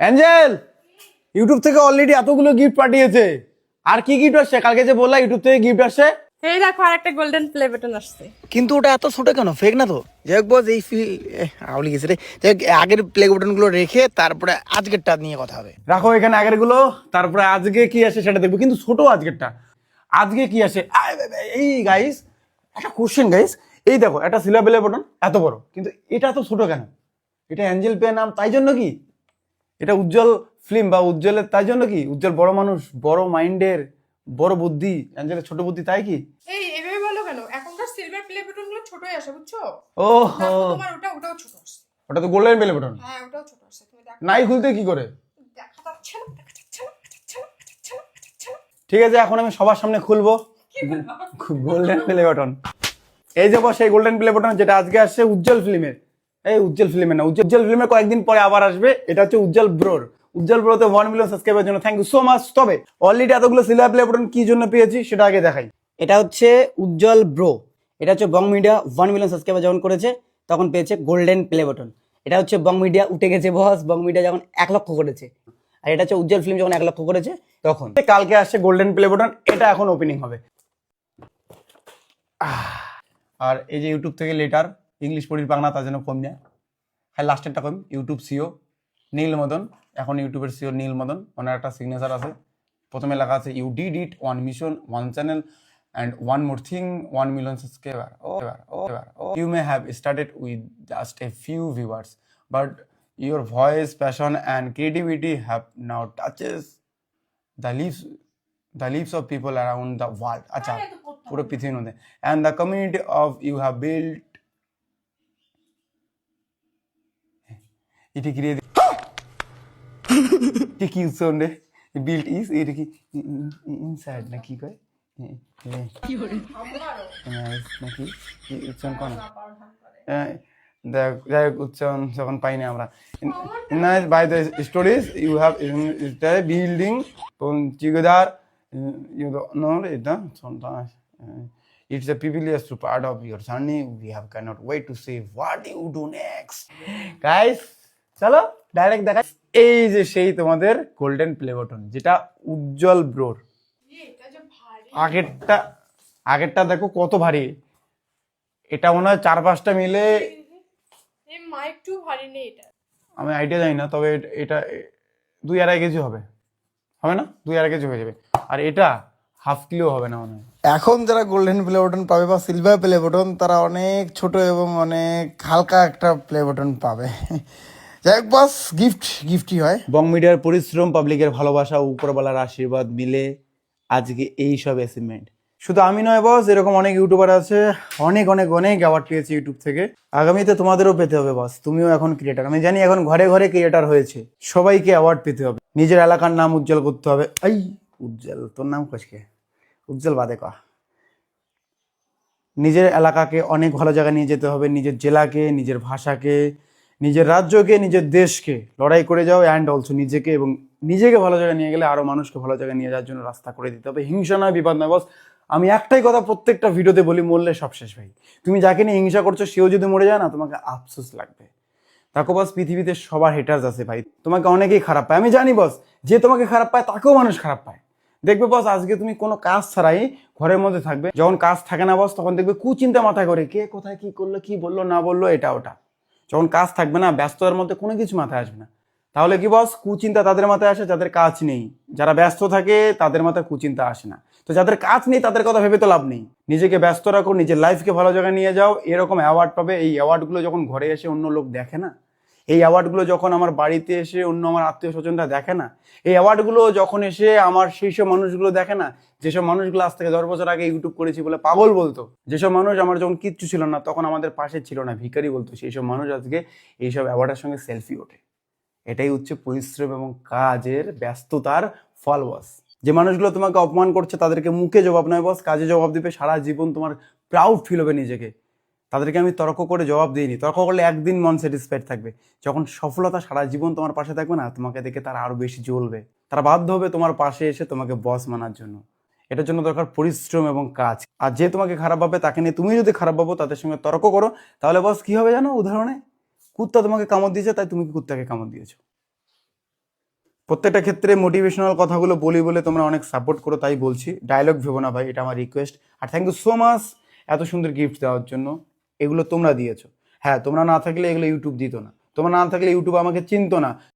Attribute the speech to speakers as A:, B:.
A: Angel YouTube থেকে already এতগুলো gift পাঠিয়েছে। আর কি গিফট আসছে? কালকে যে বললা ইউটিউব থেকে গিফট আসছে।
B: এই দেখো আর একটা গোল্ডেন প্লে বাটন আসছে।
C: কিন্তু ওটা এত ছোট কেন? ফেক না তো? যাই হোক বস এই ফিল আউলি গেছে রে। যাই হোক, আগের প্লে বাটনগুলো রেখে তারপরে আজকেরটা নিয়ে কথা হবে।
A: রাখো এখানে আগেরগুলো তারপরে আজকে কি আসে সেটা দেখব। কিন্তু ছোট আজকেরটা। আজকে কি আসে? এই গাইস একটা কোশ্চেন গাইস এই দেখো একটা সিলাবেলে বটন এত বড়। কিন্তু এটা এত ছোট কেন? এটা অ্যাঞ্জেল পে নাম তাই জন্য কি? এটা উজ্জ্বল ফিল্ম বা উজ্জ্বলের তাই জন্য কি? উজ্জ্বল বড় মানুষ বড় মাইন্ডের বড় বুদ্ধি অ্যাঞ্জেলের ছোট বুদ্ধি তাই কি?
B: এই এভাবে বলো কেন? এখনকার সিলভার প্লে বাটনগুলো ছোটই আসে বুঝছ?
A: ও
B: তোমার ওটা ওটাও ছোট আসছে।
A: ওটা তো গোল্ডেন বেলে বটন
B: হ্যাঁ ওটাও ছোট আসছে তুমি দেখো।
A: নাই খুলতে কি করে?
B: দেখা যাচ্ছে না দেখা যাচ্ছে না
A: ঠিক আছে এখন আমি সবার সামনে খুলবো। গোল্ডেন প্লে বাটন এই যে বস সেই গোল্ডেন প্লে বাটন যেটা আজকে আসছে উজ্জ্বল ফিল্মের এই উজ্জ্বল ফিল্মে না, উজ্জ্বল ফিল্মে কয়েকদিন পরে আবার আসবে, এটা হচ্ছে উজ্জ্বল ব্রোর। উজ্জ্বল ব্রোতে ওয়ান মিলিয়ন সাবস্ক্রাইবের জন্য থ্যাংক ইউ সো মাচ তবে অলরেডি এতগুলো সিলভার প্লে বাটন কি জন্য পেয়েছি সেটা আগে দেখাই।
D: এটা হচ্ছে উজ্জ্বল ব্রো। এটা হচ্ছে Bong media one million subscriber যখন করেছে, তখন পেয়েছে গোল্ডেন প্লে বাটন এটা হচ্ছে বং মিডিয়া উঠে গেছে বস বং মিডিয়া যখন এক লক্ষ করেছে। আর এটা হচ্ছে উজ্জ্বল ফিল্ম যখন এক লক্ষ করেছে, তখন।
A: কালকে আসছে গোল্ডেন প্লে বাটন এটা এখন ওপেনিং হবে। আর এই যে ইউটিউব থেকে লেটার ইংলিশ পড়ির বাংলা তার জন্য কম নেয়। হ্যাঁ লাস্টেরটা কম। ইউটিউব সিও নীল মদন। এখন ইউটিউবের সিও নীল মদন। ওনার একটা সিগনেচার আছে। প্রথমে লেখা আছে you did it one mission one channel and one more thing one million subscriber you may have started with just a few viewers but your voice passion and creativity have now touches the lives the lives of people around the world. আচ্ছা পুরো পৃথিবীর মধ্যে। And the community of you have built এটা কি রে এটা কি উচ্চারণ রে বিল্ট ইজ এটা কি ইনসাইড না কি কয় নাকি কি উচ্চারণ কোন দেখ যাই হোক উচ্চারণ যখন পাই না আমরা না by the stories you have building together you don't know it huh? sometimes uh, it's a privilege to part of your journey we have cannot wait to see what you do next guys চলো direct দেখা এই যে সেই তোমাদের golden play button যেটা উজ্জ্বল ব্রোর।
B: এটা যে ভারী
A: আগেরটা আগেরটা দেখো কত ভারী। এটা মনে হয় চার পাঁচটা মিলে
B: এই ভারী নেই এটা।
A: আমি আইডিয়া জানি না তবে এটা- এটা দুই আড়াই কেজি হবে। হবে না? দুই আড়াই কেজি হয়ে যাবে। আর এটা হাফ কিলো হবে না মনে হয়।
C: এখন যারা গোল্ডেন প্লে বটন পাবে বা সিলভার প্লে বটন তারা অনেক ছোট এবং অনেক হালকা একটা প্লে বটন পাবে। হোক বস গিফট গিফটই হয়।
A: বং মিডিয়ার পরিশ্রম, পাবলিকের ভালোবাসা, উপরওয়ালার আশীর্বাদ মিলে আজকে এই সব অ্যাচিভমেন্ট শুধু আমি নয় বস, এরকম অনেক ইউটিউবার আছে, অনেক অনেক অনেক অ্যাওয়ার্ড পেয়েছি ইউটিউব থেকে। আগামীতে তোমাদেরও পেতে হবে বস, তুমিও এখন ক্রিয়েটার আমি জানি এখন ঘরে ঘরে ক্রিয়েটার হয়েছে, সবাইকে অ্যাওয়ার্ড পেতে হবে। নিজের এলাকার নাম উজ্জ্বল করতে হবে। এই, উজ্জ্বল, তোর নাম কচকে উজ্জ্বল বাদে কা। নিজের এলাকাকে অনেক ভালো জায়গায় নিয়ে যেতে হবে, নিজের জেলাকে, নিজের ভাষাকে নিজের রাজ্যকে, নিজের দেশকে লড়াই করে যাও অ্যান্ড অলসো নিজেকে এবং নিজেকে ভালো জায়গায় নিয়ে গেলে আরও মানুষকে ভালো জায়গায় নিয়ে যাওয়ার জন্য রাস্তা করে দিতে হবে। হিংসা নয়, বিপদ নয়, বস। আমি একটাই কথা প্রত্যেকটা ভিডিওতে বলি, মরলে সব শেষ ভাই। তুমি যাকে নিয়ে হিংসা করছ, সেও যদি মরে যায় না, তোমাকে আফসোস লাগবে। দেখো বস, পৃথিবীতে সবার হেটার্স আছে ভাই। তোমাকে অনেকেই খারাপ পায়। আমি জানি বস, যে তোমাকে খারাপ পায়, তাকেও মানুষ খারাপ পায়। দেখবে বস, আজকে তুমি কোনো কাজ ছাড়াই ঘরের মধ্যে থাকবে। যখন কাজ থাকে না বস, তখন দেখবে কুচিন্তা মাথায় করে, কে কোথায় কি করল, কি বলল, না বলল, এটা ওটা। যখন কাজ থাকবে না, ব্যস্ততার মধ্যে কোনো কিছু মাথায় আসবে না। তাহলে কি বস? কুচিন্তা তাদের মাথায় আসে, যাদের কাজ নেই। যারা ব্যস্ত থাকে, তাদের মাথায় কুচিন্তা আসে না। তো যাদের কাজ নেই, তাদের কথা ভেবে তো লাভ নেই। নিজেকে ব্যস্ত রাখো, নিজের লাইফকে ভালো জায়গায় নিয়ে যাও। এরকম অ্যাওয়ার্ড পাবে। এই অ্যাওয়ার্ডগুলো যখন ঘরে এসে অন্য লোক দেখে না এই অ্যাওয়ার্ডগুলো যখন আমার বাড়িতে এসে অন্য আমার আত্মীয় স্বজনরা দেখে না, এই অ্যাওয়ার্ডগুলো যখন এসে আমার সেই সব মানুষগুলো দেখে না, যেসব মানুষগুলো আজ থেকে দশ বছর আগে ইউটিউব করেছি বলে পাগল বলতো, যেসব মানুষ আমার যখন কিচ্ছু ছিল না, তখন আমাদের পাশে ছিল না, ভিখারি বলতো সেই সব মানুষ আজকে এইসব অ্যাওয়ার্ডের সঙ্গে সেলফি ওঠে। এটাই হচ্ছে পরিশ্রম এবং কাজের ব্যস্ততার ফল বস যে মানুষগুলো তোমাকে অপমান করছে, তাদেরকে মুখে জবাব নয় বস কাজে জবাব দিবে, সারা জীবন তোমার প্রাউড ফিল হবে নিজেকে। তাদেরকে আমি তর্ক করে জবাব দিইনি। তর্ক করলে একদিন মন স্যাটিসফাইড থাকবে। যখন সফলতা সারা জীবন তোমার পাশে থাকবে না, তোমাকে দেখে তারা আরও বেশি জ্বলবে। তারা বাধ্য হবে তোমার পাশে এসে তোমাকে বস মানার জন্য। এটার জন্য দরকার পরিশ্রম এবং কাজ। আর যে তোমাকে খারাপ ভাবে তাকে নিয়ে তুমি যদি খারাপ ভাবো, তাদের সঙ্গে তর্ক করো, তাহলে বস কি হবে জানো উদাহরণে? কুত্তা তোমাকে কামড় দিয়েছে, তাই তুমি কি কুত্তাকে কামড় দিয়েছ? প্রত্যেকটা ক্ষেত্রে মোটিভেশনাল কথাগুলো বলি বলে তোমরা অনেক সাপোর্ট করো, তাই বলছি। ডায়লগ ভেবো না ভাই, এটা আমার রিকোয়েস্ট আর থ্যাংক ইউ সো মাচ এত সুন্দর গিফট দেওয়ার জন্য। এগুলো তোমরা দিয়েছ। হ্যাঁ তোমরা না থাকলে এগুলো ইউটিউব দিত না। তোমরা না থাকলে ইউটিউব আমাকে চিনতো না।